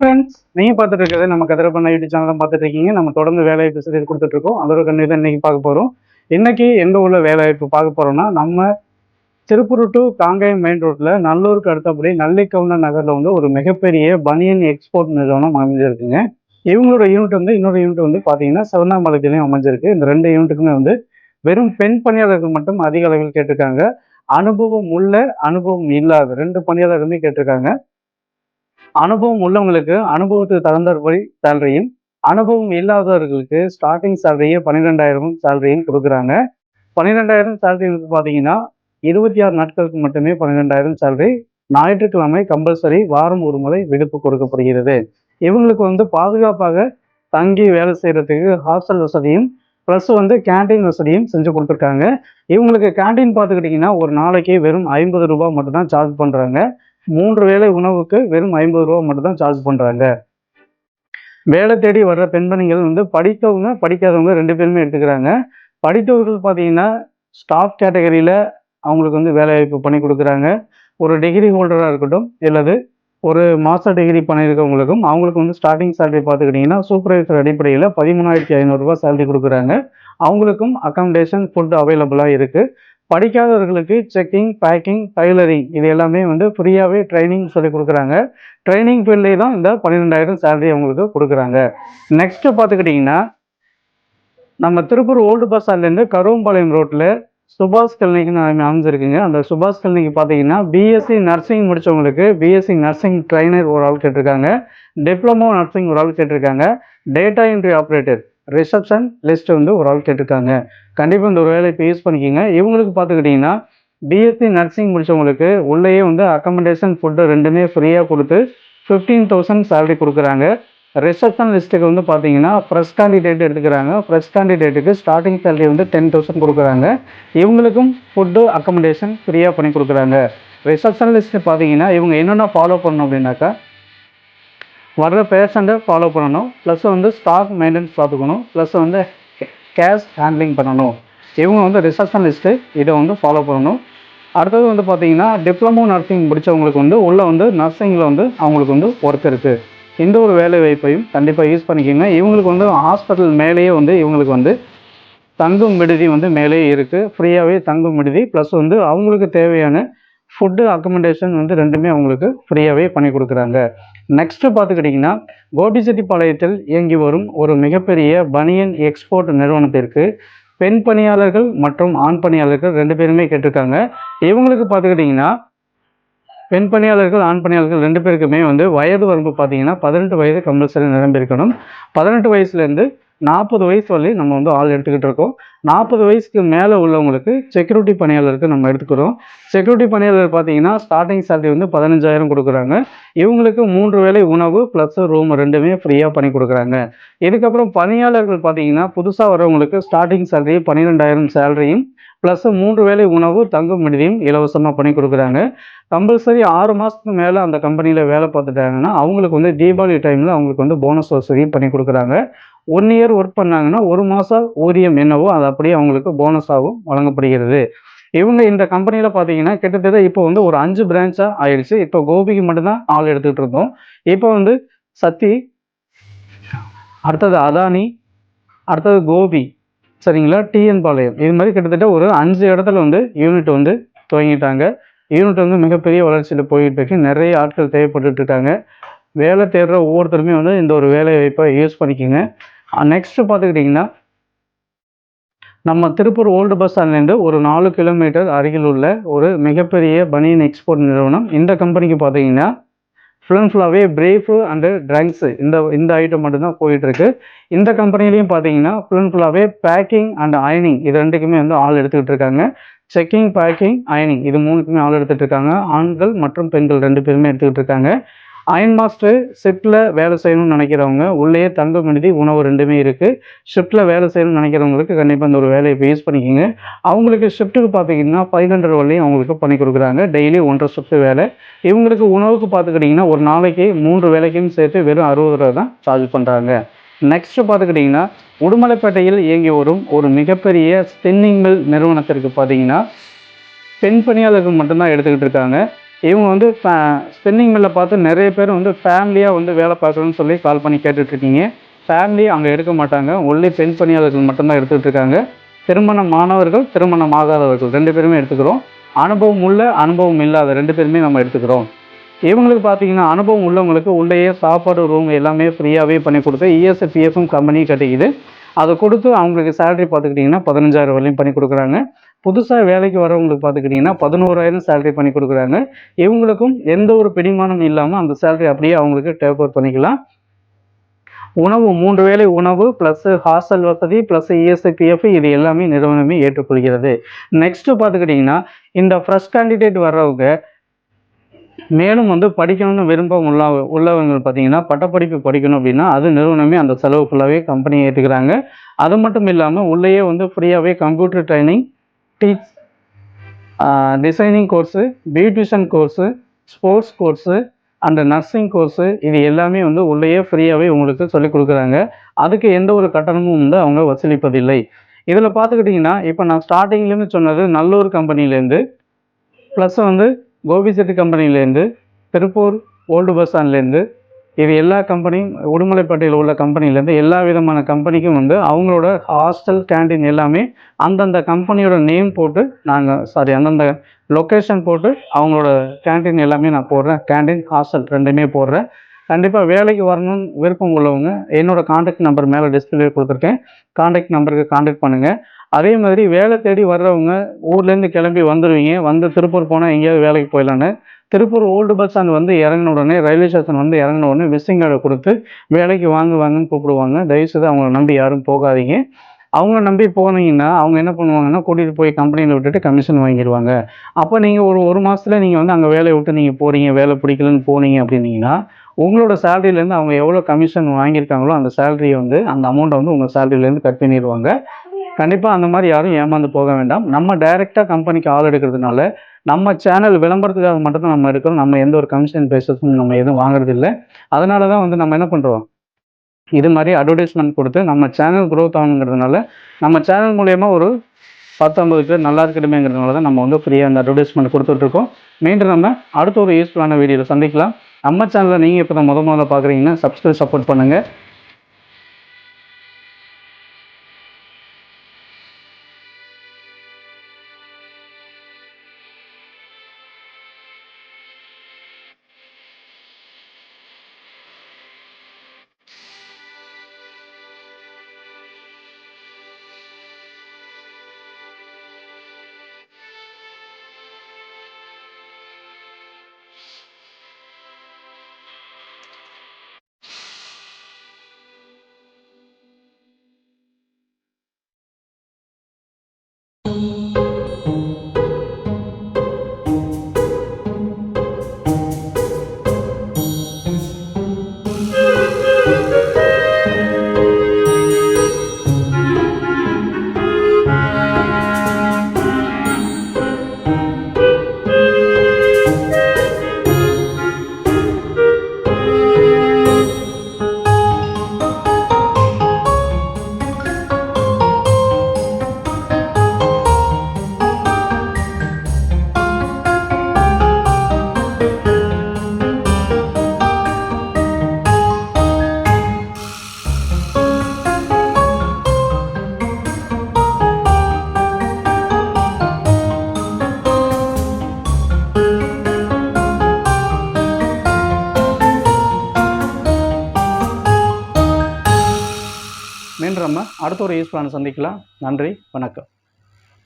Friends நீங்கள் பார்த்துட்டு இருக்கிறது நம்ம கதிரப்பண்ண பண்ண யூடியூப் சேனல் தான் பார்த்துட்டு இருக்கீங்க. நம்ம தொடர்ந்து வேலைவாய்ப்பு செய்து கொடுத்துட்டு இருக்கோம். அதோட கண்ணி தான் இன்னைக்கு பார்க்க போகிறோம் இன்னைக்கு எந்த உள்ள வேலைவாய்ப்பு பார்க்க போகிறோம்னா நம்ம திருப்பூர் டு காங்கேயம் மெயின் ரோட்டில் நல்லூருக்கு அடுத்தபடி நல்லிக்கவுண்டன் நகரில் வந்து ஒரு மிகப்பெரிய பனியன் எக்ஸ்போர்ட் நிறுவனம் அமைஞ்சிருக்குங்க. இவங்களோட யூனிட் வந்து இன்னொரு யூனிட் வந்து பார்த்தீங்கன்னா சிவண்ணாமலையிலையும் அமைஞ்சிருக்கு. இந்த ரெண்டு யூனிட்டுக்குமே வந்து வெறும் பெண் பணியாளர்கள் மட்டும் அதிக அளவில் கேட்டிருக்காங்க. அனுபவம் உள்ள அனுபவம் இல்லாத ரெண்டு பணியாளர்களுமே கேட்டிருக்காங்க. அனுபவம் உள்ளவங்களுக்கு அனுபவத்துக்கு தகுந்தபடி சேலரியும் அனுபவம் இல்லாதவர்களுக்கு ஸ்டார்டிங் சேலரியே பன்னிரெண்டாயிரம் சேலரியும் கொடுக்குறாங்க. பன்னிரெண்டாயிரம் சேலரி வந்து பார்த்தீங்கன்னா இருபத்தி ஆறு நாட்களுக்கு மட்டுமே பன்னிரெண்டாயிரம் சேலரி ஞாயிற்றுக்கிழமை கம்பல்சரி வாரம் ஒரு முறை விடுப்பு கொடுக்கப்படுகிறது. இவங்களுக்கு வந்து பாதுகாப்பாக தங்கி வேலை செய்கிறதுக்கு ஹாஸ்டல் வசதியும் ப்ளஸ் வந்து கேண்டீன் வசதியும் செஞ்சு கொடுத்துருக்காங்க. இவங்களுக்கு கேண்டீன் பார்த்துக்கிட்டிங்கன்னா ஒரு நாளைக்கு வெறும் ஐம்பது ரூபாய் மட்டும்தான் சார்ஜ் பண்ணுறாங்க மூன்று வேளை உணவுக்கு வெறும் ஐம்பது ரூபா மட்டும் தான் சார்ஜ் பண்ணுறாங்க வேலை தேடி வர்ற பெண்மணிகள் வந்து படித்தவங்க படிக்காதவங்க ரெண்டு பேருமே எடுத்துக்கிறாங்க. படித்தவர்கள் பார்த்தீங்கன்னா ஸ்டாஃப் கேட்டகரியில் அவங்களுக்கு வந்து வேலை வாய்ப்பு பண்ணி கொடுக்குறாங்க. ஒரு டிகிரி ஹோல்டராக இருக்கட்டும் அல்லது ஒரு மாஸ்டர் டிகிரி பண்ணியிருக்கவங்களுக்கும் அவங்களுக்கு வந்து ஸ்டார்டிங் சேலரி பார்த்துக்கிட்டிங்கன்னா சூப்பர்வைசர் அடிப்படையில் பதிமூணாயிரத்தி ஐநூறுரூவா சேலரி கொடுக்குறாங்க. அவங்களுக்கும் அக்காமடேஷன் ஃபுட் அவைலபிளாக இருக்குது படிக்காதவர்களுக்கு செக்கிங் பேக்கிங் டைலரிங் இது எல்லாமே வந்து ஃப்ரீயாகவே ட்ரைனிங் சொல்லி கொடுக்குறாங்க. ட்ரைனிங் ஃபீல்ட்லேயே தான் இந்த பன்னிரெண்டாயிரம் சேலரி அவங்களுக்கு கொடுக்குறாங்க. நெக்ஸ்ட்டு பார்த்துக்கிட்டிங்கன்னா நம்ம திருப்பூர் ஓல்டு பஸ் ஸ்டாண்ட்லேருந்து கருவம்பாளையம் ரோட்டில் சுபாஷ் கிளினிக்னு அமைஞ்சிருக்குங்க. அந்த சுபாஷ் கிளினிக் பார்த்தீங்கன்னா பிஎஸ்சி நர்சிங் முடித்தவங்களுக்கு பிஎஸ்சி நர்சிங் ட்ரைனர் ஒரு ஆள் கேட்டிருக்காங்க. டிப்ளமோ நர்சிங் ஒரு ஆள் கேட்டிருக்காங்க. Data entry operator reception list வந்து ஒரு ஆள் கேட்டிருக்காங்க. கண்டிப்பாக இந்த ஒரு வேலை இப்போ யூஸ் பண்ணிக்கிங்க. இவங்களுக்கு பார்த்துக்கிட்டிங்கன்னா பிஎஸ்சி நர்சிங் முடித்தவங்களுக்கு உள்ளேயே வந்து அக்கமடேஷன் ஃபுட்டு ரெண்டுமே ஃப்ரீயாக கொடுத்து ஃபிஃப்டீன் தௌசண்ட் சேலரி கொடுக்குறாங்க. ரிசப்ஷன் லிஸ்ட்டுக்கு வந்து பார்த்தீங்கன்னா ஃப்ரெஷ் கேண்டிடேட் எடுத்துக்கிறாங்க. ஃப்ரெஷ் கேண்டிடேட்டுக்கு ஸ்டார்டிங் சேலரி வந்து டென் தௌசண்ட் கொடுக்குறாங்க. இவங்களுக்கும் ஃபுட்டு அக்கமடேஷன் ஃப்ரீயாக பண்ணி கொடுக்குறாங்க. ரிசப்ஷன் லிஸ்ட்டு பார்த்தீங்கன்னா இவங்க என்னென்ன ஃபாலோ பண்ணணும் அப்படின்னாக்கா வர்ற பேஷண்ட்டை ஃபாலோ பண்ணணும். ப்ளஸ் வந்து ஸ்டாக் மெயின்டெனன்ஸ் பார்த்துக்கணும். ப்ளஸ் வந்து கேஷ் ஹேண்ட்லிங் பண்ணணும். இவங்க வந்து ரிசப்ஷனிஸ்ட்டு இதை வந்து ஃபாலோ பண்ணணும். அடுத்தது வந்து பார்த்தீங்கன்னா டிப்ளமோ நர்சிங் முடித்தவங்களுக்கு வந்து உள்ளே வந்து நர்சிங்கில் வந்து அவங்களுக்கு வந்து ஒர்க் இருக்குது எந்த ஒரு வேலை வாய்ப்பையும் கண்டிப்பாக யூஸ் பண்ணிக்கோங்க. இவங்களுக்கு வந்து ஹாஸ்பிட்டல் மேலேயே வந்து இவங்களுக்கு வந்து தங்கும் விடுதி வந்து மேலேயே இருக்குது ஃப்ரீயாகவே தங்கும் விடுதி. ப்ளஸ் வந்து அவங்களுக்கு தேவையான ஃபுட்டு அக்கமெண்டேஷன் வந்து ரெண்டுமே அவங்களுக்கு ஃப்ரீயாகவே பண்ணி கொடுக்குறாங்க. நெக்ஸ்ட்டு பார்த்துக்கிட்டிங்கன்னா கோபிச்செட்டிப்பாளையத்தில் இயங்கி வரும் ஒரு மிகப்பெரிய பனியன் எக்ஸ்போர்ட் நிறுவனத்திற்கு பெண் பணியாளர்கள் மற்றும் ஆண் பணியாளர்கள் ரெண்டு பேருமே கேட்டிருக்காங்க. இவங்களுக்கு பார்த்துக்கிட்டிங்கன்னா பெண் பணியாளர்கள் ஆண் பணியாளர்கள் ரெண்டு பேருக்குமே வந்து வயது வரம்பு பார்த்தீங்கன்னா பதினெட்டு வயது கம்பல்சரி நிரம்பியிருக்கணும். பதினெட்டு வயசுலேருந்து நாற்பது வயசு வரை நம்ம வந்து ஆள் எடுத்துக்கிட்டு இருக்கோம். நாற்பது வயசுக்கு மேலே உள்ளவங்களுக்கு செக்யூரிட்டி பணியாளருக்கு நம்ம எடுத்துக்கிறோம். செக்யூரிட்டி பணியாளர் பார்த்தீங்கன்னா ஸ்டார்டிங் சேலரி வந்து பதினஞ்சாயிரம் கொடுக்குறாங்க. இவங்களுக்கு மூன்று வேளை உணவு ப்ளஸ் ரூம் ரெண்டுமே ஃப்ரீயாக பண்ணி கொடுக்குறாங்க. இதுக்கப்புறம் பணியாளர்கள் பார்த்தீங்கன்னா புதுசாக வரவங்களுக்கு ஸ்டார்டிங் சேலரி பன்னிரெண்டாயிரம் சேலரியும் ப்ளஸ் மூன்று வேளை உணவு தங்கும் விடுதியும் இலவசமாக பண்ணி கொடுக்குறாங்க. கம்பல்சரி ஆறு மாதத்துக்கு மேலே அந்த கம்பெனியில் வேலை பார்த்துட்டாங்கன்னா அவங்களுக்கு வந்து தீபாவளி டைமில் அவங்களுக்கு வந்து போனஸ் வசதியும் பண்ணி கொடுக்குறாங்க. ஒன் இயர் ஒர்க் பண்ணாங்கன்னா ஒரு மாதம் ஊதியம் என்னவோ அது அப்படியே அவங்களுக்கு போனஸாகவும் வழங்கப்படுகிறது. இவங்க இந்த கம்பெனியில் பார்த்தீங்கன்னா கிட்டத்தட்ட இப்போ வந்து ஒரு அஞ்சு பிரான்ச்சாக ஆயிடுச்சு. இப்போ கோபிக்கு மட்டும்தான் ஆள் எடுத்துகிட்டு இருந்தோம் இப்போ வந்து சத்தி அடுத்தது அதானி அடுத்தது கோபி. சரிங்களா? டிஎன் பாளையம் இது மாதிரி கிட்டத்தட்ட ஒரு அஞ்சு இடத்துல வந்து யூனிட் வந்து துவங்கிட்டாங்க. யூனிட் வந்து மிகப்பெரிய வளர்ச்சியில் போயிட்டு இருக்கு. நிறைய ஆட்கள் தேவைப்பட்டு இருக்காங்க. வேலை தேடுற ஒவ்வொருத்தருமே வந்து இந்த ஒரு வேலை வாய்ப்பை யூஸ் பண்ணிக்கோங்க. நெக்ஸ்ட் பார்த்துக்கிட்டிங்கன்னா நம்ம திருப்பூர் ஓல்டு பஸ் ஸ்டாண்ட்லேருந்து ஒரு நாலு கிலோமீட்டர் அருகில் உள்ள ஒரு மிகப்பெரிய பனியன் எக்ஸ்போர்ட் நிறுவனம். இந்த கம்பெனிக்கு பார்த்தீங்கன்னா ஃபுல் அண்ட் ஃபுல்லாகவே பிரேஃபு அண்டு ட்ரங்க்ஸு இந்த இந்த ஐட்டம் மட்டும்தான் போயிட்டுருக்கு. இந்த கம்பெனிலையும் பார்த்தீங்கன்னா ஃபுல் அண்ட் ஃபுல்லாகவே பேக்கிங் அண்ட் அயனிங் இது ரெண்டுக்குமே வந்து ஆள் எடுத்துக்கிட்டு இருக்காங்க. செக்கிங் பேக்கிங் அயனிங் இது மூணுக்குமே ஆள் எடுத்துகிட்டு இருக்காங்க. ஆண்கள் மற்றும் பெண்கள் ரெண்டு பேருமே எடுத்துக்கிட்டு இருக்காங்க. அயன் மாஸ்டர் ஷிஃப்ட்டில் வேலை செய்யணும்னு நினைக்கிறவங்க உள்ளேயே தங்க மனிதி உணவு ரெண்டுமே இருக்குது ஷிஃப்ட்டில் வேலை செய்யணும்னு நினைக்கிறவங்களுக்கு கண்டிப்பாக அந்த ஒரு வேலையை இப்போ யூஸ் பண்ணிக்கோங்க. அவங்களுக்கு ஷிஃப்ட்டுக்கு பார்த்தீங்கன்னா ஃபைவ் ஹண்ட்ரட் வரலையும் அவங்களுக்கு பண்ணி கொடுக்குறாங்க. டெய்லி ஒன்றரை ஷிஃப்ட்டு வேலை. இவங்களுக்கு உணவுக்கு பார்த்துக்கிட்டிங்கன்னா ஒரு நாளைக்கு மூன்று வேலைக்கும் சேர்த்து வெறும் அறுபது ரூபா தான் சார்ஜ் பண்ணுறாங்க நெக்ஸ்ட் பார்த்துக்கிட்டிங்கன்னா உடுமலைப்பேட்டையில் இயங்கி வரும் ஒரு மிகப்பெரிய ஸ்பின்னிங் மில் நிறுவனத்திற்கு பார்த்தீங்கன்னா பெண் பணியாளர்கள் மட்டும்தான் எடுத்துக்கிட்டு இருக்காங்க. இவங்க வந்து ஸ்பின்னிங் மில்லை பார்த்து நிறைய பேர் வந்து ஃபேமிலியாக வந்து வேலை பார்க்கணுன்னு சொல்லி கால் பண்ணி கேட்டுட்ருக்கீங்க. ஃபேமிலி அங்கே எடுக்க மாட்டாங்க. ஒன்லி பெண் பணியாளர்கள் மட்டும்தான் எடுத்துகிட்டு இருக்காங்க திருமணம் மாணவர்கள் திருமணம் ஆகாதவர்கள் ரெண்டு பேருமே எடுத்துக்கிறோம். அனுபவம் உள்ள அனுபவம் இல்லாத ரெண்டு பேருமே நம்ம எடுத்துக்கிறோம். இவங்களுக்கு பார்த்தீங்கன்னா அனுபவம் உள்ளவங்களுக்கு உள்ளேயே சாப்பாடு ரூம் எல்லாமே ஃப்ரீயாகவே பண்ணி கொடுத்து இஎஸ்ஐ கம்பெனி கட்டிக்குது. அதை கொடுத்து அவங்களுக்கு சேலரி பார்த்துக்கிட்டிங்கன்னா பதினஞ்சாயிரம் வரையும் பண்ணி கொடுக்குறாங்க. புதுசாக வேலைக்கு வரவங்களுக்கு பார்த்துக்கிட்டிங்கன்னா பதினோராயிரம் சேலரி பண்ணி கொடுக்குறாங்க. இவங்களுக்கும் எந்த ஒரு பிடிமானம் இல்லாமல் அந்த சேலரி அப்படியே அவங்களுக்கு டேக் ஓவர் பண்ணிக்கலாம். உணவு மூன்று வேளை உணவு ப்ளஸ் ஹாஸ்டல் வசதி ப்ளஸ் இஎஸ்ஐபிஎஃப் இது எல்லாமே நிறுவனமே ஏற்றுக்கொள்கிறது. நெக்ஸ்ட்டு பார்த்துக்கிட்டிங்கன்னா இந்த ஃப்ரெஷ் கேண்டிடேட் வர்றவங்க மேலும் வந்து படிக்கணும்னு விருப்பம் உள்ள உள்ளவங்க பார்த்தீங்கன்னா பட்டப்படிப்பு படிக்கணும் அப்படின்னா அது நிறுவனமே அந்த செலவு ஃபுல்லாகவே கம்பெனி ஏற்றுக்கிறாங்க அது மட்டும் இல்லாமல் உள்ளேயே வந்து ஃப்ரீயாகவே computer training teach designing course beautician course sports course and nursing course இது எல்லாமே வந்து உள்ளேயே ஃப்ரீயாகவே உங்களுக்கு சொல்லிக் கொடுக்குறாங்க. அதுக்கு எந்த ஒரு கட்டணமும் வந்து அவங்க வசூலிப்பதில்லை. இதில் பார்த்துக்கிட்டிங்கன்னா இப்போ நான் ஸ்டார்டிங்லேருந்து சொன்னது நல்லூர் கம்பெனிலேருந்து ப்ளஸ் வந்து கோபிசெட்டி கம்பெனிலேருந்து திருப்பூர் ஓல்டு பஸ் ஸ்டாண்ட்லேருந்து இது எல்லா கம்பெனியும் உடுமலைப்பேட்டையில் உள்ள கம்பெனிலேருந்து எல்லா விதமான கம்பெனிக்கும் வந்து அவங்களோட ஹாஸ்டல் கேண்டீன் எல்லாமே அந்தந்த கம்பெனியோட நேம் போட்டு நாங்கள் சாரி அந்தந்த லொக்கேஷன் போட்டு அவங்களோட கேண்டீன் எல்லாமே நான் போடுறேன். கேண்டீன் ஹாஸ்டல் ரெண்டுமே போடுறேன். கண்டிப்பாக வேலைக்கு வரணும்னு விருப்பம் உள்ளவங்க என்னோடய காண்டாக்ட் நம்பர் மேலே டிஸ்பிளே கொடுத்துருக்கேன். காண்டாக்ட் நம்பருக்கு காண்டாக்ட் பண்ணுங்கள் அதே மாதிரி வேலை தேடி வர்றவங்க ஊர்லேருந்து கிளம்பி வந்துடுவீங்க வந்து திருப்பூர் போனால் எங்கேயாவது வேலைக்கு போயிடலான்னு. திருப்பூர் ஓல்டு பஸ் ஸ்டாண்ட் வந்து இறங்கின உடனே ரயில்வே ஸ்டேஷன் வந்து இறங்கின உடனே விசிங் கார்டை கொடுத்து வேலைக்கு வாங்க வாங்கன்னு கூப்பிடுவாங்க. தயவுசெய்து அவங்கள நம்பி யாரும் போகாதீங்க. அவங்கள நம்பி போனீங்கன்னா அவங்க என்ன பண்ணுவாங்கன்னா கூட்டிகிட்டு போய் கம்பெனியில் விட்டுட்டு கமிஷன் வாங்கிடுவாங்க அப்போ நீங்கள் ஒரு ஒரு மாதத்தில் நீங்கள் வந்து அங்கே வேலையை விட்டு நீங்கள் போகிறீங்க வேலை பிடிக்கலன்னு போனீங்க அப்படின்னீங்கன்னா உங்களோட சேலரியிலேருந்து அவங்க எவ்வளோ கமிஷன் வாங்கியிருக்காங்களோ அந்த சேலரியை வந்து அந்த அமௌண்ட்டை வந்து உங்கள் சேலரியிலேருந்து கட் பண்ணிடுவாங்க கண்டிப்பாக அந்த மாதிரி யாரும் ஏமாந்து போக வேண்டாம். நம்ம டைரெக்டாக கம்பெனிக்கு ஆள் எடுக்கிறதுனால நம்ம சேனல் விளம்பரத்துக்காக மட்டும்தான் நம்ம எடுக்கிறோம் நம்ம எந்த ஒரு கமிஷன் பேசஸும் நம்ம எதுவும் வாங்குறது இல்லை அதனால தான் வந்து நம்ம என்ன பண்ணுறோம் இது மாதிரி அட்வர்டைஸ்மெண்ட் கொடுத்து நம்ம சேனல் க்ரோத் ஆகுங்கிறதுனால நம்ம சேனல் மூலயமா ஒரு பத்தொம்பது பேர் நல்லா இருக்கணுமேங்கிறதுனால தான் நம்ம வந்து ஃப்ரீயாக அந்த அட்வர்டைஸ்மெண்ட் கொடுத்துட்ருக்கோம். மீண்டும் நம்ம அடுத்த ஒரு யூஸ்ஃபுல்லான வீடியோவில் சந்திக்கலாம். நம்ம சேனலில் நீங்கள் இப்போ தான் முத முதல்ல பார்க்குறீங்கன்னா சப்ஸ்கிரைப் சப்போர்ட் பண்ணுங்கள் அடுத்த ஒரு யூஸ்ஃபுல்லான சந்திக்கலாம். நன்றி வணக்கம்.